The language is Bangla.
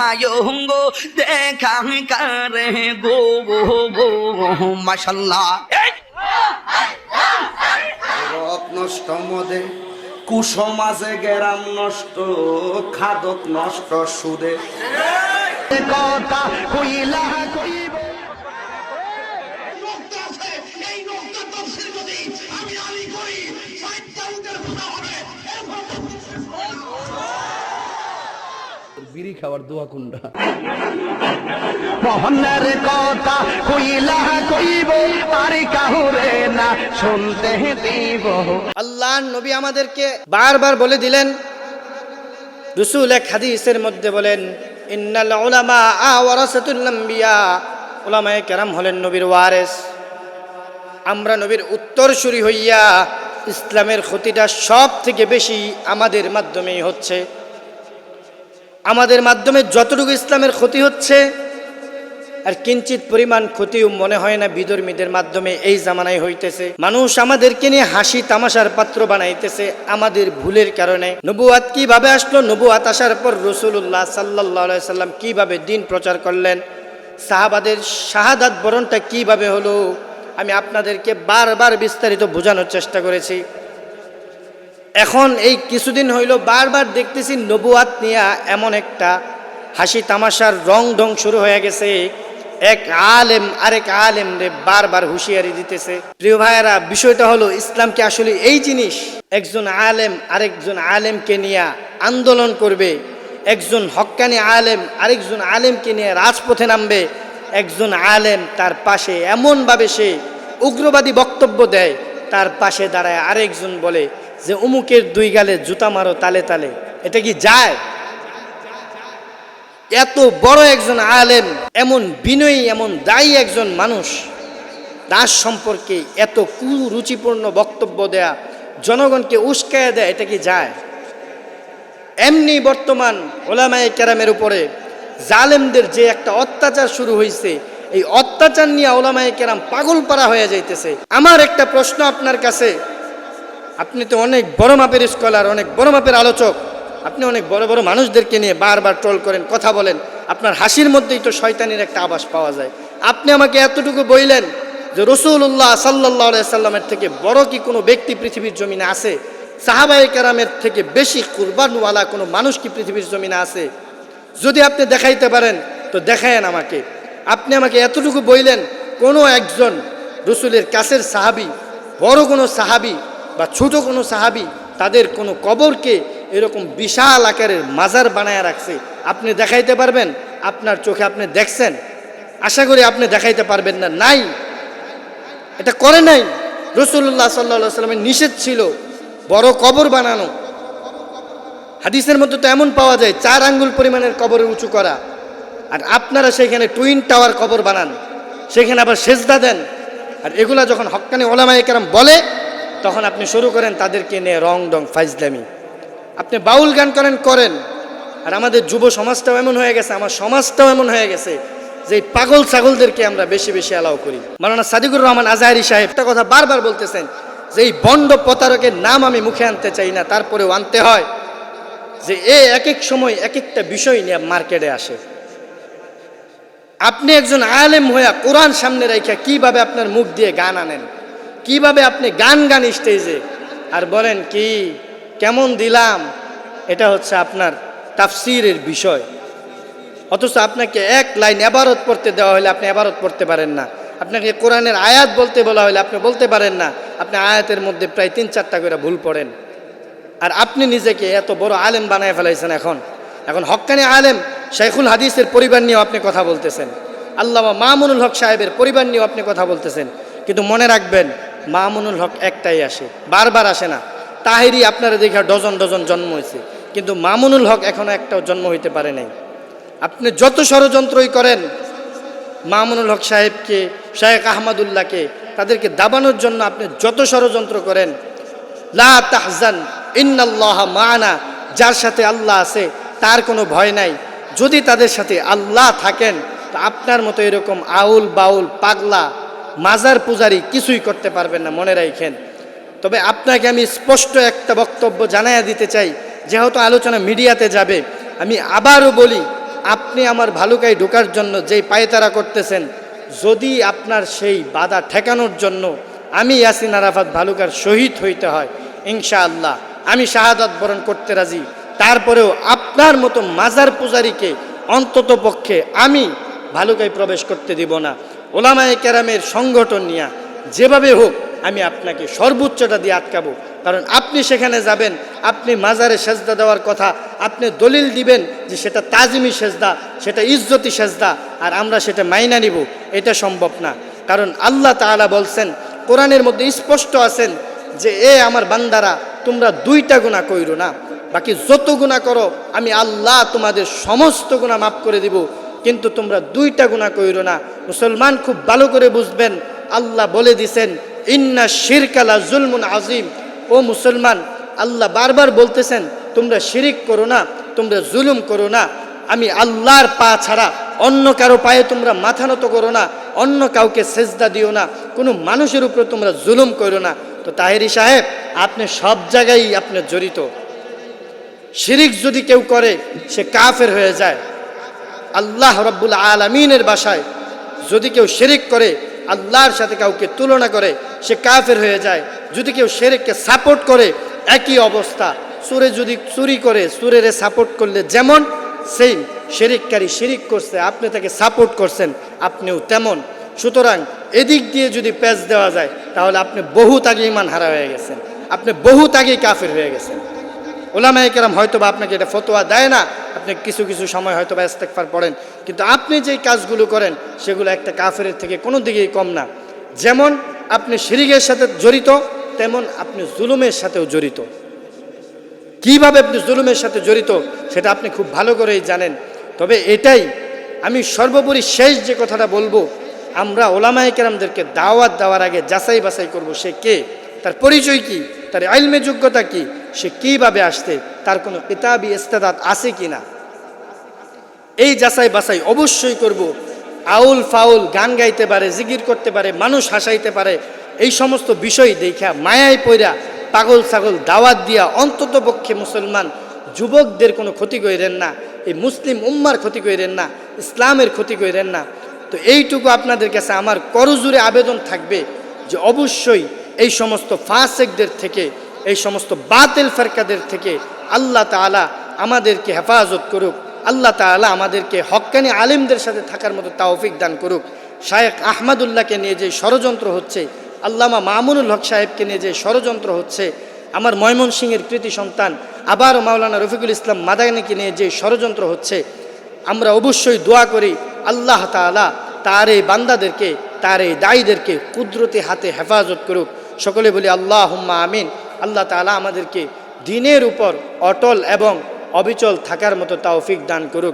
গো দেখা করে গো মাশাল্লাহ। এই! রথ নষ্ট মদে কুসমাজে গেরাম নষ্ট খাদক নষ্ট সুদে। কথা কইলা কইব আমি আলী করি কথা হবে বিড়ি খাওয়ার দোয়া কুন্ডা। মোহনের কথা কইলা কইব আর কাহুরে না শুনতে দিব। আল্লাহ নবী আমাদেরকে বারবার বলে দিলেন রসুল এক হাদিসের মধ্যে বলেন ইন্নাল উলামা আওয়ারাসাতুল আম্বিয়া। উলামায়ে কেরাম হলেন নবীর ওয়ারেস। আমরা নবীর উত্তরসূরি হইয়া ইসলামের ক্ষতিটা সব থেকে বেশি আমাদের মাধ্যমেই হচ্ছে। আমাদের মাধ্যমে যতটুকু ইসলামের ক্ষতি হচ্ছে, আর কিঞ্চিত পরিমাণ ক্ষতিও মনে হয় না বিধর্মীদের মাধ্যমে এই জামানায় হইতেছে। মানুষ আমাদেরকে নিয়ে হাসি তামাশার পাত্র বানাইতেছে আমাদের ভুলের কারণে। নবুয়াত কীভাবে আসলো? নবুয়াত আসার পর রসুল্লাহ সাল্লাহ সাল্লাম কীভাবে দিন প্রচার করলেন? সাহাবাদের শাহাদাত বরণটা কীভাবে হলো? আমি আপনাদেরকে বারবার বিস্তারিত বোঝানোর চেষ্টা করেছি। এখন এই কিছুদিন হইল বারবার দেখতেছি নবুয়াত নিয়া এমন একটা হাসি তামাশার রং ঢং শুরু হয়ে গেছে। এক আলেম, আরেক আলেম রে বারবার হুঁশিয়ারি দিতেছে। প্রিয় ভাইয়েরা, বিষয়টা হলো ইসলাম কি আসলে এই জিনিস? একজন আলেম আরেকজন আলেমকে নিয়ে আন্দোলন করবে। একজন হক্কানি আলেম আরেকজন আলেমকে নিয়ে রাজপথে নামবে। একজন আলেম তার পাশে এমনভাবে সে উগ্রবাদী বক্তব্য দেয়, তার পাশে দাঁড়ায় আরেকজন বলে যে অমুকের দুই গালে জুতা মারো তালে তালে, এটা কি যায়? এত বড় একজন আলেম, এমন বিনয়ী, এমন দায়ী একজন মানুষ দাস সম্পর্কে এত কুরুচিপূর্ণ বক্তব্য দেয়া, জনগণকে উস্কায়া দেয়, এটা কি যায়? এমনি বর্তমান ওলামায়ে কেরামের উপরে জালেমদের যে একটা অত্যাচার শুরু হয়েছে এই অত্যাচার নিয়ে ওলামায় কেরাম পাগল পারা হয়ে যাইতেছে। আমার একটা প্রশ্ন আপনার কাছে আপনি তো অনেক বড় মাপের স্কলার অনেক বড় মাপের আলোচক। আপনি অনেক বড় বড় মানুষদেরকে নিয়ে বারবার ট্রোল করেন, কথা বলেন। আপনার হাসির মধ্যেই তো শয়তানির একটা আভাস পাওয়া যায়। আপনি আমাকে এতটুকু বললেন যে রসুল্লাহ সাল্লাহ সাল্লামের থেকে বড় কি কোনো ব্যক্তি পৃথিবীর জমিনে আছে? সাহাবাই কেরামের থেকে বেশি কুরবানওয়ালা কোনো মানুষ কি পৃথিবীর জমিনে আছে? যদি আপনি দেখাইতে পারেন, তো দেখায়েন আমাকে। আপনি আমাকে এতটুকু বললেন কোনো একজন রসুলের কাছের সাহাবি, বড় কোনো সাহাবি বা ছোট কোনো সাহাবি তাদের কোনো কবরকে এরকম বিশাল আকারের মাজার বানায় রাখছে। আপনি দেখাইতে পারবেন, আপনার চোখে আপনি দেখছেন। আশা করি আপনি দেখাইতে পারবেন না। নাই। এটা করে নাই। রসুল্লাহ সাল্লা সাল্লামের নিষেধ ছিল, বড় কবর বানানো। হাদিসের মধ্যে তো এমন পাওয়া যায়, চার আঙ্গুল পরিমাণের কবর উঁচু করা। আর আপনারা সেখানে টুইন টাওয়ার কবর বানান, সেখানে আবার সেজদা দেন। আর এগুলা যখন হক্কানি কেরাম বলে তখন আপনি শুরু করেন তাদেরকে নিয়ে রং ডং ফাইজলামি আপনি বাউল গান করেন করেন। আর আমাদের যুব সমাজটাও এমন হয়ে গেছে, আমার সমাজটাও এমন হয়ে গেছে, যে পাগল ছাগলদেরকে আমরা বেশি বেশি অ্যালাউ করি। মালানা সাদিকুর রহমান আজাহারি সাহেব একটা কথা বারবার বলতেছেন, যে এই বন্ড প্রতারকের নাম আমি মুখে আনতে চাই না, তারপরেও আনতে হয়। যে এ এক এক সময় এক একটা বিষয় নিয়ে মার্কেটে আসে। আপনি একজন আলেম হইয়া কোরআন সামনে রেখা কীভাবে আপনার মুখ দিয়ে গান আনেন? কীভাবে আপনি গান গান স্টেজে? আর বলেন কি, কেমন দিলাম? এটা হচ্ছে আপনার তাফসিরের বিষয়। অথচ আপনাকে এক লাইন এবারত পড়তে দেওয়া হলে আপনি এবারত পড়তে পারেন না। আপনাকে কোরআনের আয়াত বলতে বলা হলে আপনি বলতে পারেন না। আপনি আয়াতের মধ্যে প্রায় তিন চারটা করে ভুল পড়েন। আর আপনি নিজেকে এত বড় আলেম বানায় ফেলাইছেন এখন। এখন হক্কানি আলেম শেখুল হাদিসের পরিবার নিয়েও আপনি কথা বলতেছেন। আল্লাহ মামুনুল হক সাহেবের পরিবার নিয়েও আপনি কথা বলতেছেন। কিন্তু মনে রাখবেন মামুনুল হক একটাই আসে, বারবার আসে না। তাহেরি আপনারা দেখা ডজন ডজন জন্ম হয়েছে কিন্তু মামুনুল হক এখনও একটাও জন্ম হইতে পারে নাই। আপনি যত ষড়যন্ত্রই করেন, মামুনুল হক সাহেবকে শাহেক আহমদুল্লাহকে, তাদেরকে দাবানোর জন্য আপনি যত ষড়যন্ত্র করেন, লা তাহজান, ইন্নাল্লাহ মানা, যার সাথে আল্লাহ আছে, তার কোনো ভয় নাই। যদি তাদের সাথে আল্লাহ থাকেন, তো আপনার মতো এরকম আউল বাউল পাগলা মাজার পূজারি কিছুই করতে পারবেন না, মনে রাখেন তবে আপনাকে আমি স্পষ্ট একটা বক্তব্য জানাইয়া দিতে চাই, যেহেতু আলোচনা মিডিয়াতে যাবে। আমি আবারও বলি, আপনি আমার ভালুকায় ঢোকার জন্য যেই পায়তারা করতেছেন, যদি আপনার সেই বাধা ঠেকানোর জন্য আমি ইয়াসিন আরাফাত ভালুকার শহীদ হইতে হয়, ইনশাআল্লাহ আমি শাহাদাত বরণ করতে রাজি। তারপরেও আপনার মতো মাজার পূজারীকে অন্তত পক্ষে আমি ভালুকায় প্রবেশ করতে দিব না। ওলামায়ে কেরামের সংগঠন নিয়ে যেভাবে হোক আমি আপনাকে সর্বোচ্চটা দিয়ে আটকাবো। কারণ আপনি সেখানে যাবেন, আপনি মাজারে সেজদা দেওয়ার কথা, আপনি দলিল দিবেন যে সেটা তাজিমি সেজদা, সেটা ইজ্জতি সেজদা, আর আমরা সেটা মাইনা নিব। এটা সম্ভব না। কারণ আল্লাহ তাআলা বলছেন, কোরআনের মধ্যে স্পষ্ট আছেন যে, এ আমার বান্দারা, তোমরা দুইটা গুণা কইরো না। বাকি যত গুণা করো, আমি আল্লাহ তোমাদের সমস্ত গুণা মাফ করে দিব। কিন্তু তোমরা দুইটা গুণা কইরো না। মুসলমান খুব ভালো করে বুঝবেন। আল্লাহ বলে দিছেন, ইন্না শিরকালা জুলমুন আজিম ও মুসলমান, আল্লাহ বারবার বলতেছেন, তোমরা শিরিক করো না, তোমরা জুলুম করো না। আমি আল্লাহর পা ছাড়া অন্য কারও পায়ে তোমরা মাথা নত করো না, অন্য কাউকে সেজদা দিও না। কোনো মানুষের উপরে তোমরা জুলুম করো না। তো তাহেরি সাহেব, আপনি সব জায়গায় আপনি জড়িত। শিরিক যদি কেউ করে, সে কাফের হয়ে যায়। আল্লাহ রব্বুল আলমিনের বাসায় যদি কেউ শেরিক করে, আল্লাহর সাথে কাউকে তুলনা করে, সে কাফের হয়ে যায়। যদি কেউ শেরেককে সাপোর্ট করে, একই অবস্থা। সুরে যদি চুরি করে, সুরের সাপোর্ট করলে যেমন সেম শেরিককারী শিরিক করছে, আপনি তাকে সাপোর্ট করছেন, আপনিও তেমন। সুতরাং এদিক দিয়ে যদি প্যাচ দেওয়া যায়, তাহলে আপনি বহু আগে ইমান হারা হয়ে গেছেন। আপনি বহু আগেই কাফের হয়ে গেছেন। ওলামাই কেরাম হয়তো বা আপনাকে এটা ফতোয়া দেয় না আপনি কিছু কিছু সময় হয়তো বা ইস্তেকফার পড়েন, কিন্তু আপনি যেই কাজগুলো করেন, সেগুলো একটা কাফের থেকে কোনো দিকেই কম না। যেমন আপনি শিরিকের সাথে জড়িত, তেমন আপনি জুলুমের সাথেও জড়িত। কীভাবে আপনি জুলুমের সাথে জড়িত, সেটা আপনি খুব ভালো করেই জানেন। তবে এটাই, আমি সর্বোপরি শেষ যে কথাটা বলব, আমরা ওলামাই কেরামদেরকে দাওয়াত দেওয়ার আগে যাচাই বাছাই করব সে কে? তার পরিচয় কি? তার আইলমে যোগ্যতা কি? সে কীভাবে আসতে, তার কোনো কিতাবি ইস্তেদাত আছে কি না এই যাচাই বাছাই অবশ্যই করব। আউল ফাউল গান গাইতে পারে জিগির করতে পারে, মানুষ হাসাইতে পারে, এই সমস্ত বিষয় দেখা মায়ায় পইরা পাগল ছাগল দাওয়াত দিয়া অন্তত পক্ষে মুসলমান যুবকদের কোনো ক্ষতি করেন না, এই মুসলিম উম্মার ক্ষতি করেন না, ইসলামের ক্ষতি করেন না। তো এইটুকু আপনাদের কাছে আমার করজুরে আবেদন থাকবে যে অবশ্যই এই সমস্ত ফাসেকদের থেকে এই সমস্ত বাতিল ফেরকাদের থেকে আল্লাহ তাআলা আমাদেরকে হেফাজত করুক। আল্লাহ তাআলা আমাদেরকে হক্কানি আলিমদের সাথে থাকার মতো তাওফিক দান করুক। শায়েখ আহমদুল্লাহকে নিয়ে যে ষড়যন্ত্র হচ্ছে, আল্লামা মামুনুল হক সাহেবকে নিয়ে যে ষড়যন্ত্র হচ্ছে, আমার ময়মনসিংহের কৃতি সন্তান আবার মাওলানা রফিকুল ইসলাম মাদানিকে নিয়ে যে ষড়যন্ত্র হচ্ছে, আমরা অবশ্যই দোয়া করি, আল্লাহ তাআলা তার এই বান্দাদেরকে, তার এই দায়ীদেরকে কুদরতি হাতে হেফাজত করুক। সকলে বলি আল্লাহ আমিন। আল্লাহ তালা আমাদেরকে দিনের উপর অটল এবং অবিচল থাকার মতো তাওফিক দান করুক।